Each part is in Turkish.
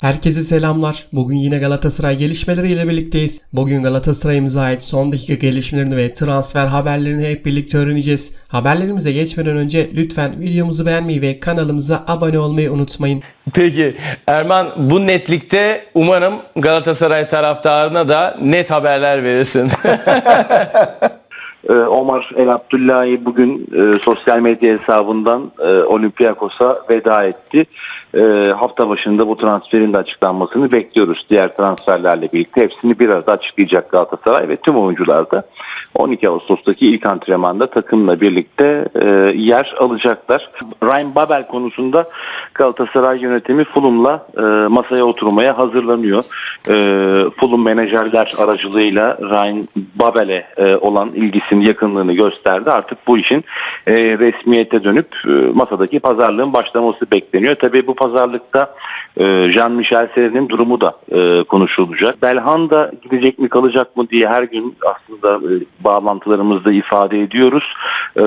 Herkese selamlar. Bugün yine Galatasaray gelişmeleriyle birlikteyiz. Bugün Galatasaray'ımıza ait son dakika gelişmelerini ve transfer haberlerini hep birlikte öğreneceğiz. Haberlerimize geçmeden önce lütfen videomuzu beğenmeyi ve kanalımıza abone olmayı unutmayın. Peki Erman bu netlikte umarım Galatasaray taraftarına da net haberler verirsin. Ee, Omar El Abdullahi bugün e, sosyal medya hesabından e, Olympiakos'a veda etti. E, hafta başında bu transferin de açıklanmasını bekliyoruz. Diğer transferlerle birlikte hepsini bir arada açıklayacak Galatasaray ve tüm oyuncular da 12 Ağustos'taki ilk antrenmanda takımla birlikte e, yer alacaklar. Ryan Babel konusunda Galatasaray yönetimi Fulham'la e, masaya oturmaya hazırlanıyor. E, Fulham menajerler aracılığıyla Ryan Babel'e e, olan ilgisini, yakınlığını gösterdi. Artık bu işin e, resmiyete dönüp e, masadaki pazarlığın başlaması bekleniyor. Tabii bu pazarlıkta e, Jean-Michel Serre'nin durumu da e, konuşulacak. Belhanda gidecek mi kalacak mı diye her gün aslında e, bağlantılarımızda ifade ediyoruz. E,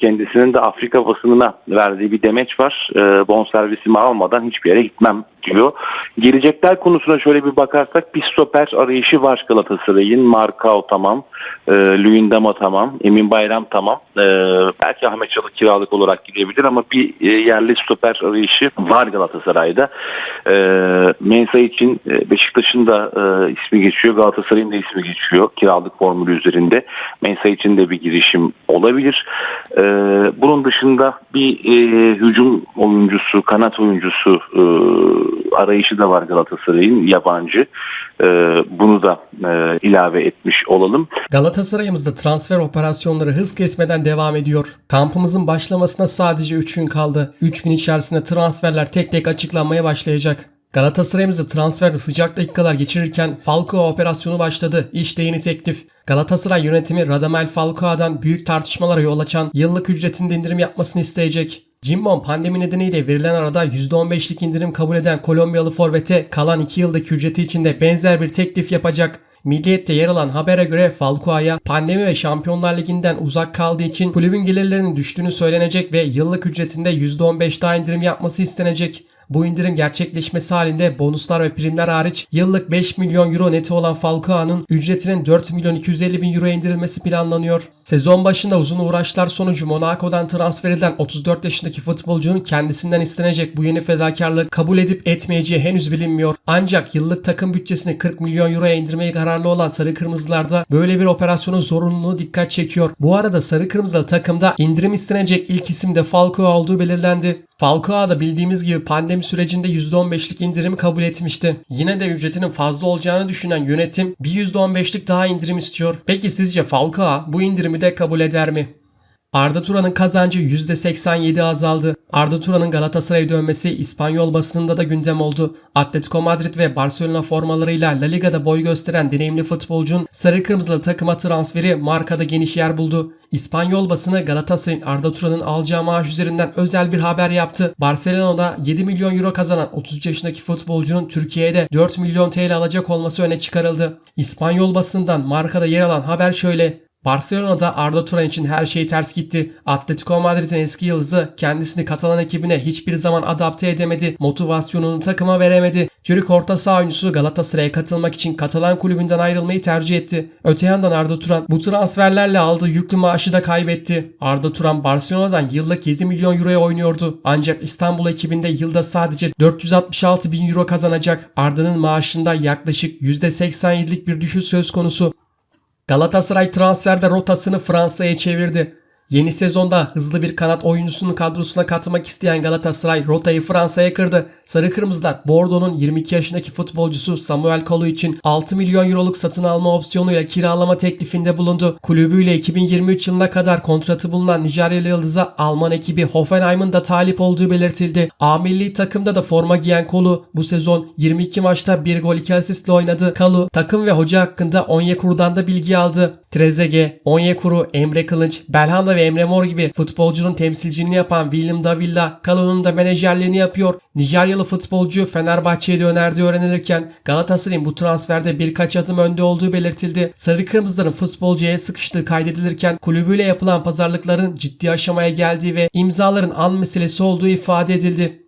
kendisinin de Afrika basınına verdiği bir demeç var. E, bonservisimi almadan hiçbir yere gitmem diyor. Gelecekler konusuna şöyle bir bakarsak bir stoper arayışı var Galatasaray'ın. Markao tamam, e, Luyendama tamam, Emin Bayram tamam. E, belki Ahmet Çalık kiralık olarak gidebilir ama bir e, yerli stoper arayışı var Galatasaray'da. E, Mensa için e, Beşiktaş'ın da e, ismi geçiyor, Galatasaray'ın da ismi geçiyor kiralık formülü üzerinde. Mensa için de bir girişim olabilir. E, bunun dışında bir e, hücum oyuncusu, kanat oyuncusu e, arayışı da var Galatasaray'ın yabancı. E, bunu da e, ilave etmiş olalım. Galatasaray'ımızda transfer operasyonları hız kesmeden devam ediyor. Kampımızın başlamasına sadece 3 gün kaldı. 3 gün içerisinde transferler tek tek açıklanmaya başlayacak. Galatasaray'ımızda transferde sıcak dakikalar geçirirken Falcao operasyonu başladı. İşte yeni teklif. Galatasaray yönetimi Radamel Falcao'dan büyük tartışmalara yol açan yıllık ücretinde indirim yapmasını isteyecek. Cimbom pandemi nedeniyle verilen arada %15'lik indirim kabul eden Kolombiyalı forvete kalan 2 yıldaki ücreti için de benzer bir teklif yapacak. Milliyet'te yer alan habere göre Falcao'ya pandemi ve Şampiyonlar Ligi'nden uzak kaldığı için kulübün gelirlerinin düştüğünü söylenecek ve yıllık ücretinde %15 daha indirim yapması istenecek. Bu indirim gerçekleşmesi halinde bonuslar ve primler hariç yıllık 5 milyon euro neti olan Falcao'nun ücretinin 4 milyon 250 bin euroya indirilmesi planlanıyor. Sezon başında uzun uğraşlar sonucu Monaco'dan transfer edilen 34 yaşındaki futbolcunun kendisinden istenecek bu yeni fedakarlığı kabul edip etmeyeceği henüz bilinmiyor. Ancak yıllık takım bütçesini 40 milyon euroya indirmeye kararlı olan Sarı Kırmızılarda böyle bir operasyonun zorunluluğu dikkat çekiyor. Bu arada Sarı Kırmızılı takımda indirim istenecek ilk isim de Falcao olduğu belirlendi. Falcao da bildiğimiz gibi pandemi sürecinde %15'lik indirimi kabul etmişti. Yine de ücretinin fazla olacağını düşünen yönetim bir %15'lik daha indirim istiyor. Peki sizce Falcao bu indirimi de kabul eder mi? Arda Turan'ın kazancı %87 azaldı. Arda Turan'ın Galatasaray'a dönmesi İspanyol basınında da gündem oldu. Atletico Madrid ve Barcelona formalarıyla La Liga'da boy gösteren deneyimli futbolcunun sarı kırmızılı takıma transferi markada geniş yer buldu. İspanyol basını Galatasaray'ın Arda Turan'ın alacağı maaş üzerinden özel bir haber yaptı. Barcelona'da 7 milyon euro kazanan 33 yaşındaki futbolcunun Türkiye'de 4 milyon TL alacak olması öne çıkarıldı. İspanyol basından markada yer alan haber şöyle. Barcelona'da Arda Turan için her şey ters gitti. Atletico Madrid'in eski yıldızı kendisini Katalan ekibine hiçbir zaman adapte edemedi. Motivasyonunu takıma veremedi. Türk orta saha oyuncusu Galatasaray'a katılmak için Katalan kulübünden ayrılmayı tercih etti. Öte yandan Arda Turan bu transferlerle aldığı yüklü maaşı da kaybetti. Arda Turan Barcelona'dan yıllık 7 milyon euroya oynuyordu. Ancak İstanbul ekibinde yılda sadece 466 bin euro kazanacak. Arda'nın maaşında yaklaşık %87'lik bir düşüş söz konusu. Galatasaray transferde rotasını Fransa'ya çevirdi. Yeni sezonda hızlı bir kanat oyuncusunun kadrosuna katmak isteyen Galatasaray rotayı Fransa'ya kırdı. Sarı Kırmızılar Bordeaux'un 22 yaşındaki futbolcusu Samuel Kalu için 6 milyon euroluk satın alma opsiyonuyla kiralama teklifinde bulundu. Kulübüyle 2023 yılına kadar kontratı bulunan Nijeryalı Yıldız'a Alman ekibi Hoffenheim'ın da talip olduğu belirtildi. A milli takımda da forma giyen Kolu bu sezon 22 maçta 1 gol 2 asistle oynadı. Kalu takım ve hoca hakkında Onyekuru'dan da bilgi aldı. Trezeguet, Onyekuru, Emre Kılınç, Belhanda ve Emre Mor gibi futbolcunun temsilciliğini yapan William Davilla, Kalu'nun da menajerliğini yapıyor. Nijeryalı futbolcu Fenerbahçe'ye de önerdiği öğrenilirken Galatasaray'ın bu transferde birkaç adım önde olduğu belirtildi. Sarı Kırmızıların futbolcuya sıkıştığı kaydedilirken kulübüyle yapılan pazarlıkların ciddi aşamaya geldiği ve imzaların an meselesi olduğu ifade edildi.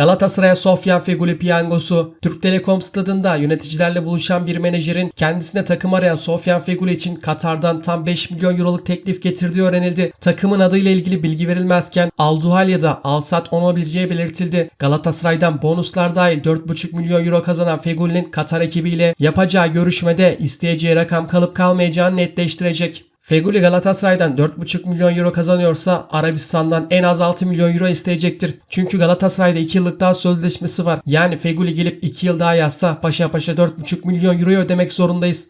Galatasaray'a Sofyan Feguli piyangosu. Türk Telekom stadında yöneticilerle buluşan bir menajerin kendisine takım arayan Sofyan Feguli için Katar'dan tam 5 milyon euroluk teklif getirdiği öğrenildi. Takımın adıyla ilgili bilgi verilmezken Alduhal ya da Alsat olabileceği belirtildi. Galatasaray'dan bonuslar dahil 4,5 milyon euro kazanan Feguli'nin Katar ekibiyle yapacağı görüşmede isteyeceği rakam kalıp kalmayacağını netleştirecek. Feguli Galatasaray'dan 4,5 milyon euro kazanıyorsa Arabistan'dan en az 6 milyon euro isteyecektir. Çünkü Galatasaray'da 2 yıllık daha sözleşmesi var. Yani Feguli gelip 2 yıl daha yazsa paşa paşa 4,5 milyon euroyu ödemek zorundayız.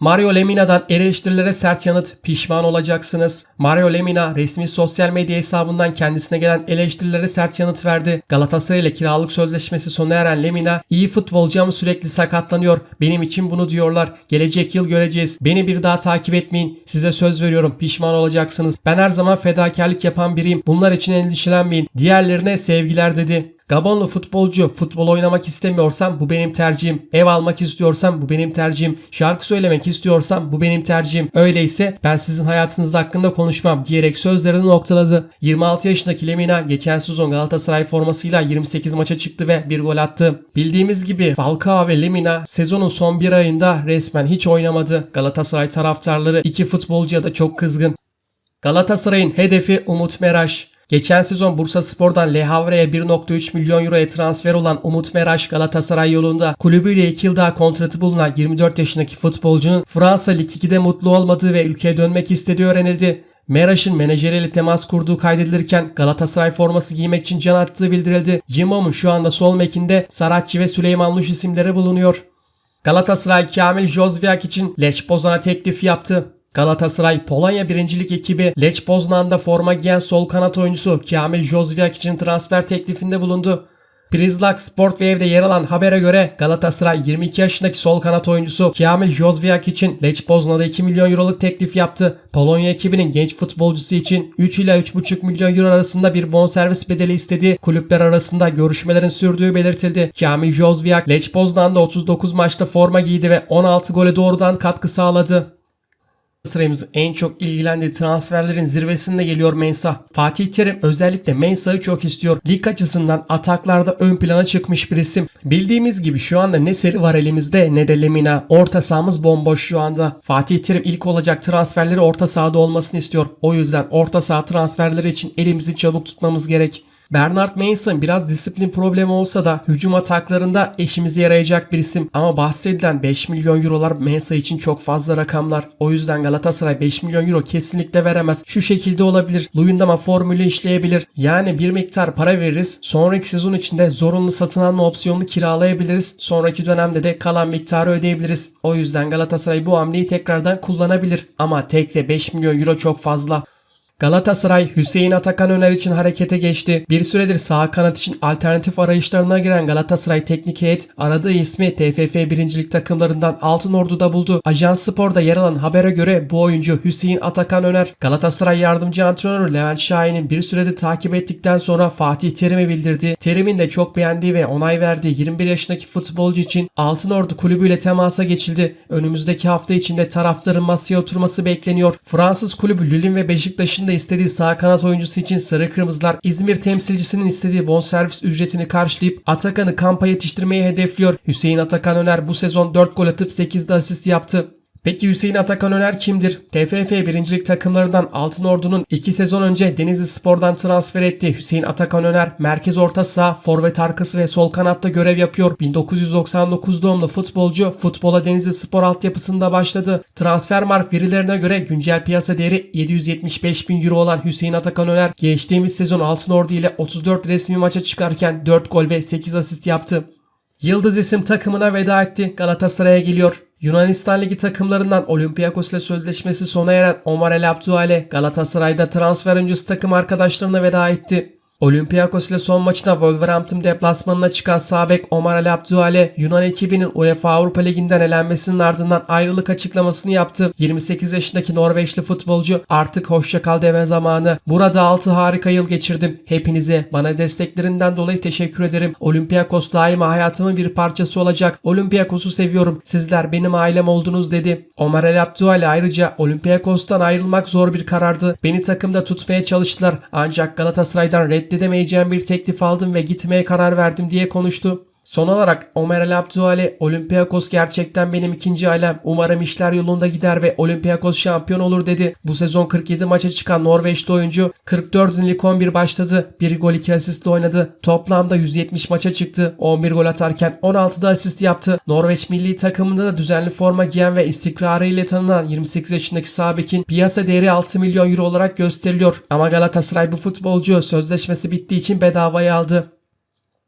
Mario Lemina'dan eleştirilere sert yanıt pişman olacaksınız. Mario Lemina resmi sosyal medya hesabından kendisine gelen eleştirilere sert yanıt verdi. Galatasaray ile kiralık sözleşmesi sona eren Lemina iyi futbolcu sürekli sakatlanıyor. Benim için bunu diyorlar. Gelecek yıl göreceğiz. Beni bir daha takip etmeyin. Size söz veriyorum pişman olacaksınız. Ben her zaman fedakarlık yapan biriyim. Bunlar için endişelenmeyin. Diğerlerine sevgiler dedi. Gabonlu futbolcu futbol oynamak istemiyorsam bu benim tercihim. Ev almak istiyorsam bu benim tercihim. Şarkı söylemek istiyorsam bu benim tercihim. Öyleyse ben sizin hayatınız hakkında konuşmam diyerek sözlerini noktaladı. 26 yaşındaki Lemina geçen sezon Galatasaray formasıyla 28 maça çıktı ve bir gol attı. Bildiğimiz gibi Falcao ve Lemina sezonun son bir ayında resmen hiç oynamadı. Galatasaray taraftarları iki futbolcuya da çok kızgın. Galatasaray'ın hedefi Umut Meraş. Geçen sezon Bursa Spor'dan Le Havre'ye 1.3 milyon euroya transfer olan Umut Meraş Galatasaray yolunda kulübüyle 2 yıl daha kontratı bulunan 24 yaşındaki futbolcunun Fransa Lig 2'de mutlu olmadığı ve ülkeye dönmek istediği öğrenildi. Meraş'ın menajeriyle temas kurduğu kaydedilirken Galatasaray forması giymek için can attığı bildirildi. Cimom'un şu anda sol mekinde Saratçı ve Süleyman Luş isimleri bulunuyor. Galatasaray Kamil Jozviak için Leş Pozan'a teklif yaptı. Galatasaray Polonya birincilik ekibi Lech Poznan'da forma giyen sol kanat oyuncusu Kamil Jozviak için transfer teklifinde bulundu. Prizlak Sport ve Ev'de yer alan habere göre Galatasaray 22 yaşındaki sol kanat oyuncusu Kamil Jozviak için Lech Poznan'da 2 milyon euroluk teklif yaptı. Polonya ekibinin genç futbolcusu için 3 ila 3,5 milyon euro arasında bir bonservis bedeli istediği kulüpler arasında görüşmelerin sürdüğü belirtildi. Kamil Jozviak Lech Poznan'da 39 maçta forma giydi ve 16 gole doğrudan katkı sağladı. Sıramızın en çok ilgilendiği transferlerin zirvesinde geliyor Mensah. Fatih Terim özellikle Mensah'ı çok istiyor. Lig açısından ataklarda ön plana çıkmış bir isim. Bildiğimiz gibi şu anda ne seri var elimizde ne de Lemina. Orta sahamız bomboş şu anda. Fatih Terim ilk olacak transferleri orta sahada olmasını istiyor. O yüzden orta saha transferleri için elimizi çabuk tutmamız gerek. Bernard Mason biraz disiplin problemi olsa da hücum ataklarında eşimize yarayacak bir isim. Ama bahsedilen 5 milyon eurolar Mensa için çok fazla rakamlar. O yüzden Galatasaray 5 milyon euro kesinlikle veremez. Şu şekilde olabilir. Luyendama formülü işleyebilir. Yani bir miktar para veririz. Sonraki sezon içinde zorunlu satın alma opsiyonunu kiralayabiliriz. Sonraki dönemde de kalan miktarı ödeyebiliriz. O yüzden Galatasaray bu hamleyi tekrardan kullanabilir. Ama tekle 5 milyon euro çok fazla. Galatasaray Hüseyin Atakan Öner için harekete geçti. Bir süredir sağ kanat için alternatif arayışlarına giren Galatasaray teknik heyet aradığı ismi TFF birincilik takımlarından Altın Ordu'da buldu. Ajans Spor'da yer alan habere göre bu oyuncu Hüseyin Atakan Öner Galatasaray yardımcı antrenörü Levent Şahin'in bir süredir takip ettikten sonra Fatih Terim'e bildirdi. Terim'in de çok beğendiği ve onay verdiği 21 yaşındaki futbolcu için Altın Ordu kulübüyle temasa geçildi. Önümüzdeki hafta içinde taraftarın masaya oturması bekleniyor. Fransız kulübü Lille ve Beşiktaş'ın da istediği sağ kanat oyuncusu için Sarı Kırmızılar İzmir temsilcisinin istediği bonservis ücretini karşılayıp Atakan'ı kampa yetiştirmeyi hedefliyor. Hüseyin Atakan Öner bu sezon 4 gol atıp 8 de asist yaptı. Peki Hüseyin Atakan Öner kimdir? TFF birincilik takımlarından Altın Ordu'nun 2 sezon önce Denizli Spor'dan transfer ettiği Hüseyin Atakan Öner merkez orta saha, forvet arkası ve sol kanatta görev yapıyor. 1999 doğumlu futbolcu futbola Denizli Spor altyapısında başladı. Transfermarkt verilerine göre güncel piyasa değeri 775 bin euro olan Hüseyin Atakan Öner geçtiğimiz sezon Altın Ordu ile 34 resmi maça çıkarken 4 gol ve 8 asist yaptı. Yıldız isim takımına veda etti. Galatasaray'a geliyor. Yunanistan Ligi takımlarından Olympiakos ile sözleşmesi sona eren Omar El Abdouale Galatasaray'da transfer öncesi takım arkadaşlarına veda etti. Olympiakos ile son maçına Wolverhampton deplasmanına çıkan Sabek Omar Abdouale Yunan ekibinin UEFA Avrupa Ligi'nden elenmesinin ardından ayrılık açıklamasını yaptı. 28 yaşındaki Norveçli futbolcu artık hoşça kal deme zamanı. Burada 6 harika yıl geçirdim. Hepinize bana desteklerinden dolayı teşekkür ederim. Olympiakos daima hayatımın bir parçası olacak. Olympiakos'u seviyorum. Sizler benim ailem oldunuz dedi. Omar El ayrıca Olympiakos'tan ayrılmak zor bir karardı. Beni takımda tutmaya çalıştılar. Ancak Galatasaray'dan red reddedemeyeceğim bir teklif aldım ve gitmeye karar verdim diye konuştu. Son olarak Ömer El Abdüali Olympiakos gerçekten benim ikinci ailem. Umarım işler yolunda gider ve Olympiakos şampiyon olur dedi. Bu sezon 47 maça çıkan Norveçli oyuncu 44 lig 11 başladı. 1 gol 2 asistle oynadı. Toplamda 170 maça çıktı. 11 gol atarken 16 da asist yaptı. Norveç milli takımında da düzenli forma giyen ve istikrarı ile tanınan 28 yaşındaki Sabek'in piyasa değeri 6 milyon euro olarak gösteriliyor. Ama Galatasaray bu futbolcu sözleşmesi bittiği için bedavaya aldı.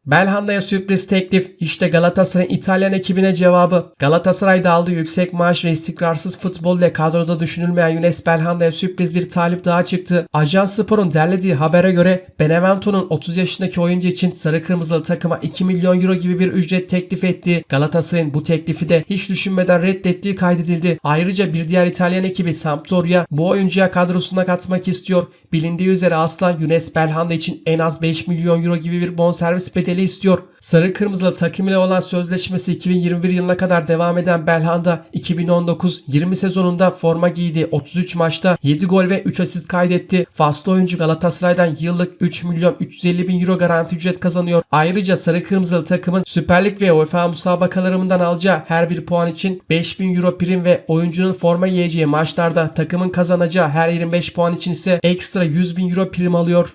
Belhanda'ya sürpriz teklif. İşte Galatasaray'ın İtalyan ekibine cevabı. Galatasaray'da aldığı yüksek maaş ve istikrarsız futbol ile kadroda düşünülmeyen Yunus Belhanda'ya sürpriz bir talip daha çıktı. Ajans Spor'un derlediği habere göre Benevento'nun 30 yaşındaki oyuncu için sarı kırmızılı takıma 2 milyon euro gibi bir ücret teklif etti. Galatasaray'ın bu teklifi de hiç düşünmeden reddettiği kaydedildi. Ayrıca bir diğer İtalyan ekibi Sampdoria bu oyuncuya kadrosuna katmak istiyor. Bilindiği üzere Aslan Yunus Belhanda için en az 5 milyon euro gibi bir bonservis bedeli istiyor. Sarı kırmızılı takım ile olan sözleşmesi 2021 yılına kadar devam eden Belhanda 2019-20 sezonunda forma giydi. 33 maçta 7 gol ve 3 asist kaydetti. Faslı oyuncu Galatasaray'dan yıllık 3 milyon 350 bin euro garanti ücret kazanıyor. Ayrıca sarı kırmızılı takımın Süper Lig ve UEFA musabakalarından alacağı her bir puan için 5000 euro prim ve oyuncunun forma giyeceği maçlarda takımın kazanacağı her 25 puan için ise ekstra 100 bin euro prim alıyor.